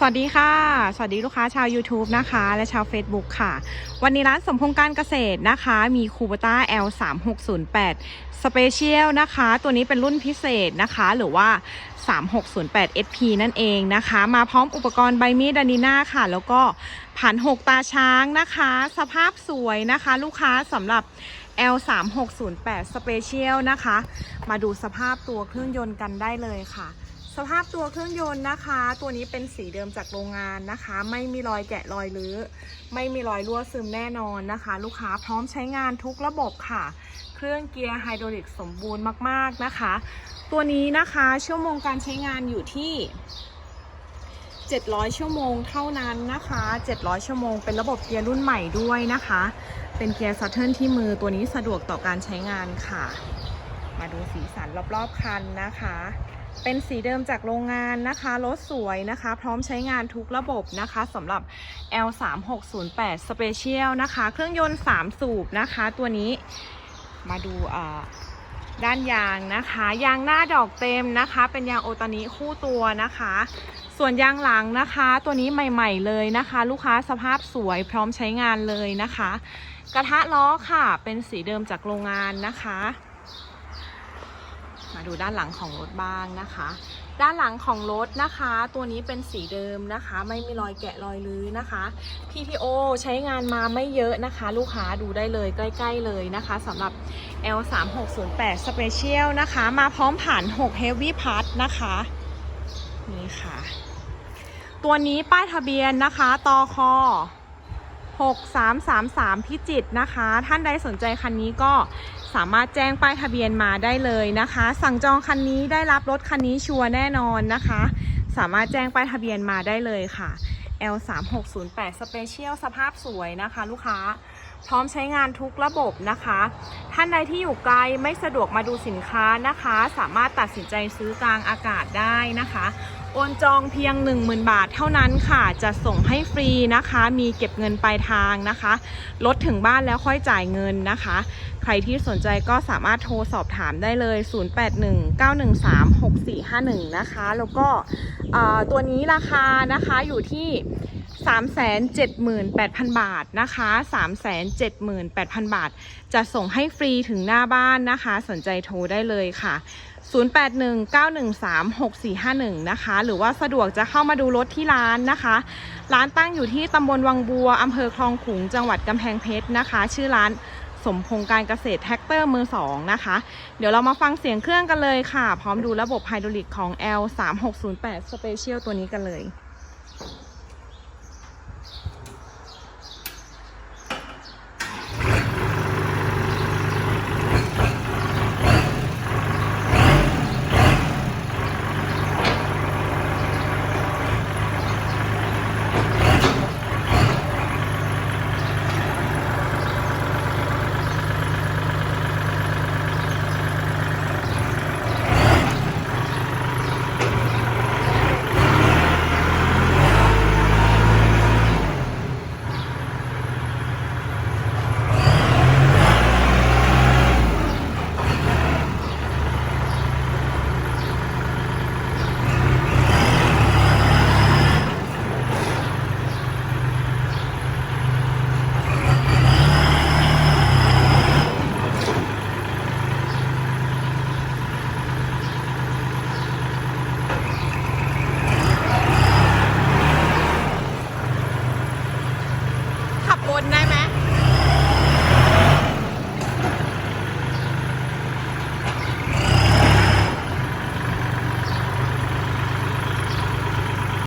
สวัสดีค่ะ สวัสดีลูกค้าชาว YouTube นะคะ และชาว Facebook ค่ะ วันนี้ร้านสมพงการเกษตรนะคะ มีคูบต้า L 3 6 0 8 Special นะคะ ตัวนี้เป็นรุ่นพิเศษนะคะ หรือว่า 3608 SP นั่นเองนะคะ มาพร้อมอุปกรณ์ใบมีดดานิน่าค่ะ แล้วก็ผ่านหกตาช้างนะคะ สภาพสวยนะคะ ลูกค้าสำหรับ L 3 6 0 8 Special นะคะ มาดูสภาพตัวเครื่องยนต์กันได้เลยค่ะ สภาพตัวเครื่องยนต์นะคะ ตัวนี้เป็นสีเดิมจากโรงงานนะคะ ไม่มีรอยแกะรอยรื้อ ไม่มีรอยรั่วซึมแน่นอนนะคะ ลูกค้าพร้อมใช้งานทุกระบบค่ะ เครื่องเกียร์ไฮดรอลิกสมบูรณ์มากๆนะคะ ตัวนี้นะคะชั่วโมงการใช้งานอยู่ที่ 700 ชั่วโมงเท่านั้นนะคะ 700 ชั่วโมงเป็นระบบเกียร์รุ่นใหม่ด้วยนะคะ เป็นเกียร์ซัตเทิลที่มือตัวนี้สะดวกต่อการใช้งานค่ะ มาดูสีสันรอบๆคันนะคะ เป็นสีเดิมจากโรงงานนะคะรถสวยนะคะ พร้อมใช้งานทุกระบบนะคะสำหรับ L 3 6 0 8 Special นะคะ เครื่องยนต์ 3 สูบนะคะ ตัวนี้มาดูด้านยางนะคะ ยางหน้าดอกเต็มนะคะ เป็นยางโอตานิคู่ตัวนะคะ ส่วนยางหลังนะคะ ตัวนี้ใหม่ ๆ เลยนะคะ ลูกค้าสภาพสวยพร้อมใช้งานเลยนะคะ กระทะล้อค่ะเป็นสีเดิมจากโรงงานนะคะ มาดูด้านหลังของรถบ้างนะคะ ด้านหลังของรถนะคะ ตัวนี้เป็นสีเดิมนะคะ ไม่มีรอยแกะรอยลื้อนะคะ PTO ใช้งานมาไม่เยอะนะคะ ลูกค้าดูได้เลยใกล้ ๆ เลยนะคะสำหรับ L 3 6 0 8 Special นะคะ มาพร้อมผ่าน 6 Heavy Part นะคะนี่ค่ะ ตัวนี้ป้ายทะเบียนนะคะตอคอ6333 พิจิตรนะคะ ท่านใดสนใจคันนี้ก็ สามารถแจ้งป้ายทะเบียนมาได้เลยนะคะ สั่งจองคันนี้ได้รับรถคันนี้ชัวร์แน่นอนนะคะ สามารถแจ้งป้ายทะเบียนมาได้เลยค่ะ L 3 6 0 8 Special สภาพสวยนะคะ ลูกค้า พร้อมใช้งานทุกระบบนะคะ ท่านใดที่อยู่ไกลไม่สะดวกมาดูสินค้านะคะ สามารถตัดสินใจซื้อกลางอากาศได้นะคะ โอนจองเพียง 10,000 บาทเท่านั้นค่ะ จะส่งให้ฟรีนะคะ มีเก็บเงินปลายทางนะคะรถถึงบ้านแล้วค่อยจ่ายเงินนะคะ รที่สนใจก็สามารถโทรสอบถามได้เลย 0819136451 นะคะ แล้วก็ตัวนี้ราคานะคะอยู่ที่378,000 บาทนะคะ378,000 บาท จะส่งให้ฟรีถึงหน้าบ้านนะคะ สนใจโทรได้เลยค่ะ 0819136451 นะคะ หรือว่าสะดวกจะเข้ามาดูรถที่ร้านนะคะ ร้านตั้งอยู่ที่ตำบลวังบัวอำเภอคลองขุงจังหวัดกำแพงเพชรนะคะ ชื่อร้าน สมพงษ์การเกษตรแท็กเตอร์มือสองนะคะ เดี๋ยวเรามาฟังเสียงเครื่องกันเลยค่ะ พร้อมดูระบบไฮดรอลิกของ L 3 6 0 8 Special ตัวนี้กันเลย